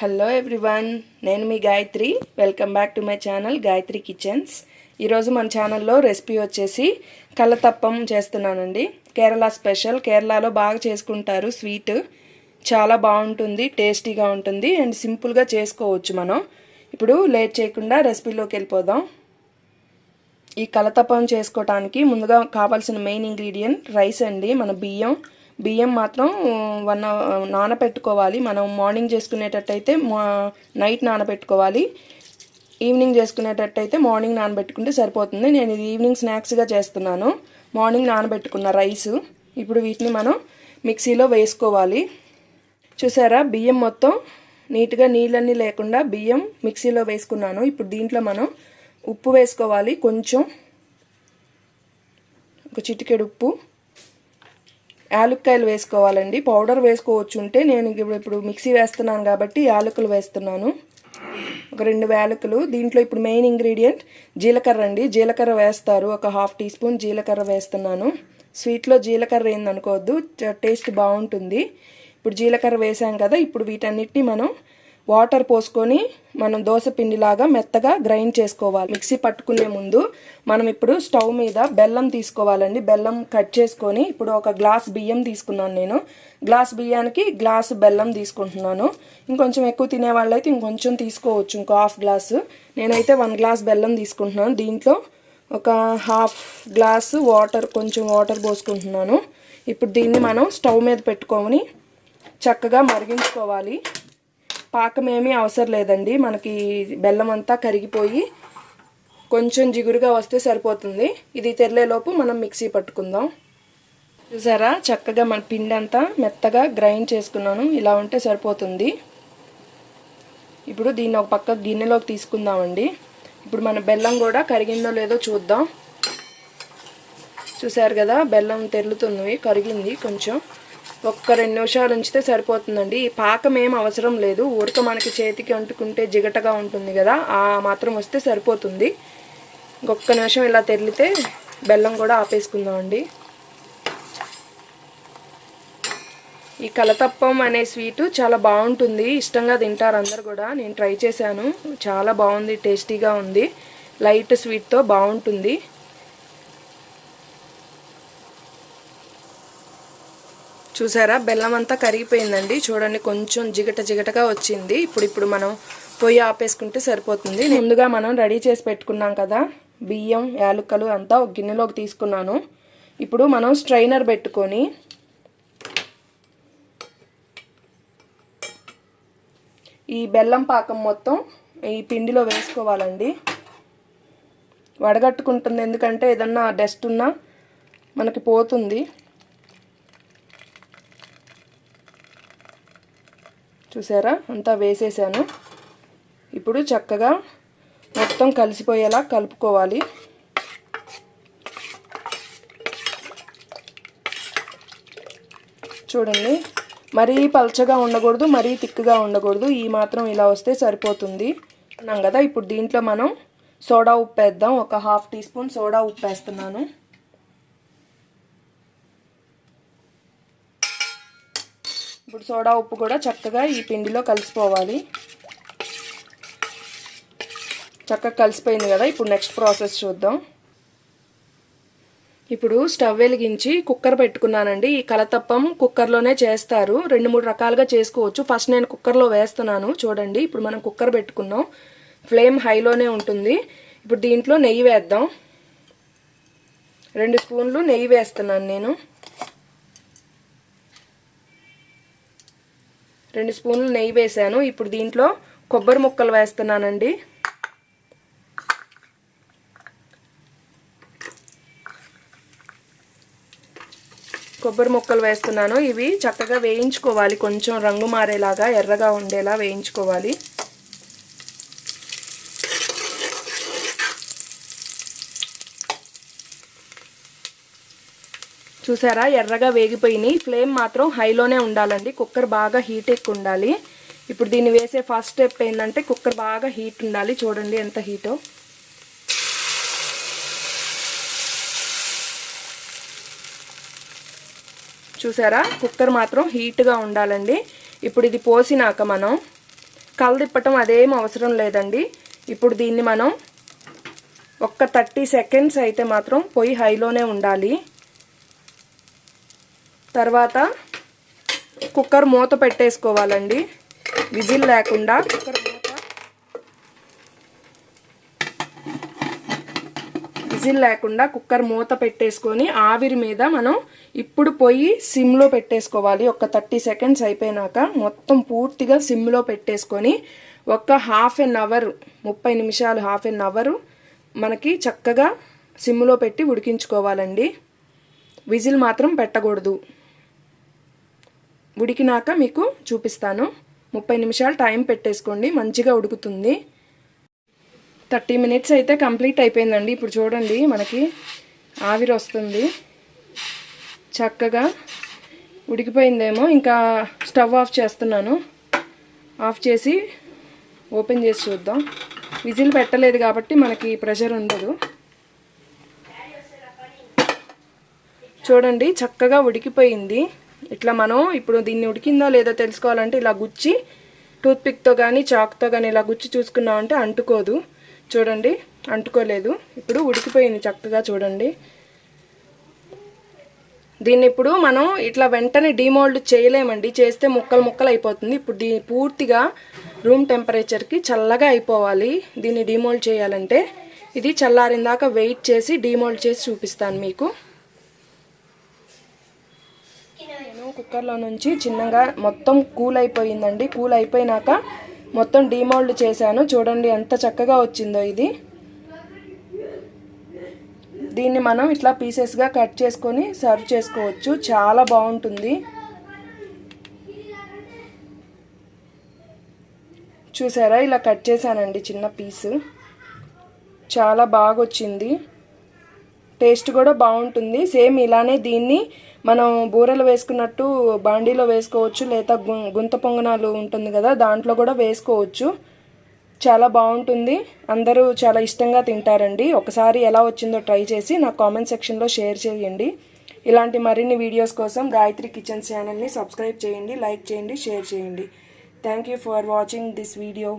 Hello everyone నేను మీ Gayatri. Welcome back to my channel Gayatri kitchens ఈరోజు మన ఛానల్లో రెసిపీ వచ్చేసి కళ్ళతప్పం చేస్తున్నానండి. కేరళ స్పెషల్ కేరళలో బాగా చేసుకుంటారు. స్వీట్ చాలా బాగుంటుంది టేస్టీగా ఉంటుంది. అండ్ సింపుల్గా చేసుకోవచ్చు మనం. ఇప్పుడు లేట్ చేయకుండా రెసిపీలోకి వెళ్ళిపోదాం. ఈ కలతప్పం చేసుకోవటానికి ముందుగా కావాల్సిన మెయిన్ ఇంగ్రీడియంట్ రైస్ అండి. మన బియ్యం బియ్యం మాత్రం వన్ నానబెట్టుకోవాలి మనం మార్నింగ్ చేసుకునేటట్టయితే నైట్ నానబెట్టుకోవాలి ఈవినింగ్ చేసుకునేటట్టయితే మార్నింగ్ నానబెట్టుకుంటే సరిపోతుంది. నేను ఇది ఈవినింగ్ స్నాక్స్గా చేస్తున్నాను. మార్నింగ్ నానబెట్టుకున్న రైస్. ఇప్పుడు వీటిని మనం మిక్సీలో వేసుకోవాలి. చూసారా? బియ్యం మొత్తం నీట్గా నీళ్ళన్నీ లేకుండా బియ్యం మిక్సీలో వేసుకున్నాను. ఇప్పుడు దీంట్లో మనం ఉప్పు వేసుకోవాలి. కొంచెం ఒక చిటికెడు ఉప్పు. యాలక్కాయలు వేసుకోవాలండి. పౌడర్ వేసుకోవచ్చు ఉంటే నేను ఇప్పుడు ఇప్పుడు మిక్సీ వేస్తున్నాను కాబట్టి యాలకులు వేస్తున్నాను. ఒక రెండు యాలకులు. దీంట్లో ఇప్పుడు మెయిన్ ఇంగ్రీడియంట్ జీలకర్ర అండి. జీలకర్ర వేస్తారు. ఒక హాఫ్ టీ స్పూన్ జీలకర్ర వేస్తున్నాను. స్వీట్లో జీలకర్ర ఏందనుకోవద్దు. టేస్ట్ బాగుంటుంది. ఇప్పుడు జీలకర్ర వేసాం కదా ఇప్పుడు వీటన్నిటిని మనం వాటర్ పోసుకొని మనం దోశ పిండిలాగా మెత్తగా గ్రైండ్ చేసుకోవాలి. మిక్సీ పట్టుకునే ముందు మనం ఇప్పుడు స్టవ్ మీద బెల్లం తీసుకోవాలండి. బెల్లం కట్ చేసుకొని ఇప్పుడు ఒక గ్లాస్ బియ్యం తీసుకున్నాను నేను. గ్లాస్ బియ్యానికి గ్లాసు బెల్లం తీసుకుంటున్నాను. ఇంకొంచెం ఎక్కువ తినే వాళ్ళైతే ఇంకొంచెం తీసుకోవచ్చు. ఇంకో హాఫ్ గ్లాసు. నేనైతే వన్ గ్లాస్ బెల్లం తీసుకుంటున్నాను. దీంట్లో ఒక హాఫ్ గ్లాసు వాటర్ కొంచెం వాటర్ పోసుకుంటున్నాను. ఇప్పుడు దీన్ని మనం స్టవ్ మీద పెట్టుకొని చక్కగా మరిగించుకోవాలి. పాకం ఏమీ అవసరం లేదండి. మనకి బెల్లం అంతా కరిగిపోయి కొంచెం జిగురుగా వస్తే సరిపోతుంది. ఇది తెరలేలోపు మనం మిక్సీ పట్టుకుందాం. చూసారా? చక్కగా మన పిండి అంతా మెత్తగా గ్రైండ్ చేసుకున్నాను. ఇలా ఉంటే సరిపోతుంది. ఇప్పుడు దీన్ని ఒక పక్క గిన్నెలోకి తీసుకుందామండి. ఇప్పుడు మన బెల్లం కూడా కరిగిందో లేదో చూద్దాం. చూసారు కదా? బెల్లం తెరులుతుంది కరిగింది కొంచెం. ఒక్క రెండు నిమిషాలు ఉంచితే సరిపోతుందండి. ఈ పాకం ఏం అవసరం లేదు. ఊరిక మనకి చేతికి అంటుకుంటే జిగటగా ఉంటుంది కదా ఆ మాత్రం వస్తే సరిపోతుంది. ఇంకొక నిమిషం ఇలా తెరిలితే బెల్లం కూడా ఆపేసుకుందామండి. ఈ కలతప్పం అనే స్వీటు చాలా బాగుంటుంది. ఇష్టంగా తింటారు అందరు కూడా. నేను ట్రై చేశాను. చాలా బాగుంది టేస్టీగా ఉంది. లైట్ స్వీట్తో బాగుంటుంది. చూసారా? బెల్లం అంతా కరిగిపోయిందండి. చూడండి కొంచెం జిగట జిగటగా వచ్చింది. ఇప్పుడు ఇప్పుడు మనం పొయ్యి ఆపేసుకుంటే సరిపోతుంది. ముందుగా మనం రెడీ చేసి పెట్టుకున్నాం కదా బియ్యం యాలుక్కలు అంతా ఒక గిన్నెలోకి తీసుకున్నాను. ఇప్పుడు మనం స్ట్రైనర్ పెట్టుకొని ఈ బెల్లం పాకం మొత్తం ఈ పిండిలో వేసుకోవాలండి. వడగట్టుకుంటుంది. ఎందుకంటే ఏదన్నా డస్ట్ ఉన్నా మనకి పోతుంది. చూసారా? అంతా వేసేసాను. ఇప్పుడు చక్కగా మొత్తం కలిసిపోయేలా కలుపుకోవాలి. చూడండి. మరీ పల్చగా ఉండకూడదు మరీ తిక్కుగా ఉండకూడదు. ఈ మాత్రం ఇలా వస్తే సరిపోతుంది. అన్నాం కదా ఇప్పుడు దీంట్లో మనం సోడా ఉప్పు వేద్దాం. ఒక హాఫ్ టీ స్పూన్ సోడా ఉప్పు వేస్తున్నాను. ఇప్పుడు సోడా ఉప్పు కూడా చక్కగా ఈ పిండిలో కలిసిపోవాలి. చక్కగా కలిసిపోయింది కదా ఇప్పుడు నెక్స్ట్ ప్రాసెస్ చూద్దాం. ఇప్పుడు స్టవ్ వెలిగించి కుక్కర్ పెట్టుకున్నానండి. ఈ కలతప్పం కుక్కర్లోనే చేస్తారు. రెండు మూడు రకాలుగా చేసుకోవచ్చు. ఫస్ట్ నేను కుక్కర్లో వేస్తున్నాను చూడండి. ఇప్పుడు మనం కుక్కర్ పెట్టుకున్నాం. ఫ్లేమ్ హైలోనే ఉంటుంది. ఇప్పుడు దీంట్లో నెయ్యి వేద్దాం. రెండు స్పూన్లు నెయ్యి వేస్తున్నాను నేను. రెండు స్పూన్లు నెయ్యి వేసాను. ఇప్పుడు దీంట్లో కొబ్బరి ముక్కలు వేస్తున్నానండి. కొబ్బరి ముక్కలు వేస్తున్నాను. ఇవి చక్కగా వేయించుకోవాలి. కొంచెం రంగు మారేలాగా ఎర్రగా ఉండేలా వేయించుకోవాలి. చూసారా? ఎర్రగా వేగిపోయినాయి. ఫ్లేమ్ మాత్రం హైలోనే ఉండాలండి. కుక్కర్ బాగా హీట్ ఎక్కువ ఉండాలి. ఇప్పుడు దీన్ని వేసే ఫస్ట్ స్టెప్ ఏంటంటే కుక్కర్ బాగా హీట్ ఉండాలి. చూడండి ఎంత హీటో. చూసారా? కుక్కర్ మాత్రం హీట్గా ఉండాలండి. ఇప్పుడు ఇది పోసినాక మనం కలదిప్పటం అదేం అవసరం లేదండి. ఇప్పుడు దీన్ని మనం ఒక్క థర్టీ సెకండ్స్ అయితే మాత్రం పొయ్యి హైలోనే ఉండాలి. తర్వాత కుక్కర్ మూత పెట్టేసుకోవాలండి. విజిల్ లేకుండా కుక్కర్ మూత విజిల్ లేకుండా కుక్కర్ మూత పెట్టేసుకొని ఆవిరి మీద మనం ఇప్పుడు పొయ్యి సిమ్లో పెట్టేసుకోవాలి. ఒక థర్టీ సెకండ్స్ అయిపోయినాక మొత్తం పూర్తిగా సిమ్లో పెట్టేసుకొని ఒక హాఫ్ ఎన్ అవర్ ముప్పై నిమిషాలు హాఫ్ ఎన్ అవర్ మనకి చక్కగా సిమ్లో పెట్టి ఉడికించుకోవాలండి. విజిల్ మాత్రం పెట్టకూడదు. ఉడికినాక మీకు చూపిస్తాను. ముప్పై నిమిషాలు టైం పెట్టేసుకోండి. మంచిగా ఉడుకుతుంది. థర్టీ మినిట్స్ అయితే కంప్లీట్ అయిపోయిందండి. ఇప్పుడు చూడండి మనకి ఆవిరి వస్తుంది. చక్కగా ఉడికిపోయిందేమో. ఇంకా స్టవ్ ఆఫ్ చేస్తున్నాను. ఆఫ్ చేసి ఓపెన్ చేసి చూద్దాం. విజిల్ పెట్టలేదు కాబట్టి మనకి ప్రెషర్ ఉండదు. చూడండి చక్కగా ఉడికిపోయింది. ఇట్లా మనం ఇప్పుడు దీన్ని ఉడికిందో లేదో తెలుసుకోవాలంటే ఇలా గుచ్చి టూత్పిక్తో కానీ చాక్తో కానీ ఇలా గుచ్చి చూసుకున్నామంటే అంటుకోదు. చూడండి అంటుకోలేదు. ఇప్పుడు ఉడికిపోయింది చక్కగా చూడండి. దీన్ని ఇప్పుడు మనం ఇట్లా వెంటనే డిమోల్డ్ చేయలేమండి. చేస్తే ముక్కలు ముక్కలు అయిపోతుంది. ఇప్పుడు దీన్ని పూర్తిగా రూమ్ టెంపరేచర్కి చల్లగా అయిపోవాలి. దీన్ని డిమోల్డ్ చేయాలంటే ఇది చల్లారిందాక వెయిట్ చేసి డిమోల్డ్ చేసి చూపిస్తాను మీకు నేను కుక్కర్లో నుంచి చిన్నగా మొత్తం కూల్ అయిపోయిందండి కూల్ అయిపోయినాక మొత్తం డీమోల్డ్ చేశాను. చూడండి ఎంత చక్కగా వచ్చిందో ఇది. దీన్ని మనం ఇట్లా పీసెస్గా కట్ చేసుకొని సర్వ్ చేసుకోవచ్చు. చాలా బాగుంటుంది. చూసారా? ఇలా కట్ చేశానండి చిన్న పీస్. చాలా బాగా వచ్చింది టేస్ట్ కూడా బాగుంటుంది. సేమ్ ఇలానే దీన్ని మనం బూరెలు వేసుకున్నట్టు బాండీలో వేసుకోవచ్చు లేదా గుంత పొంగనాలు ఉంటుంది కదా దాంట్లో కూడా వేసుకోవచ్చు. చాలా బాగుంటుంది. అందరూ చాలా ఇష్టంగా తింటారండి. ఒకసారి ఎలా వచ్చిందో ట్రై చేసి నా కామెంట్ సెక్షన్లో షేర్ చేయండి. ఇలాంటి మరిన్ని వీడియోస్ కోసం గాయత్రి కిచెన్ ఛానల్ని సబ్స్క్రైబ్ చేయండి లైక్ చేయండి షేర్ చేయండి. Thank you for watching this video.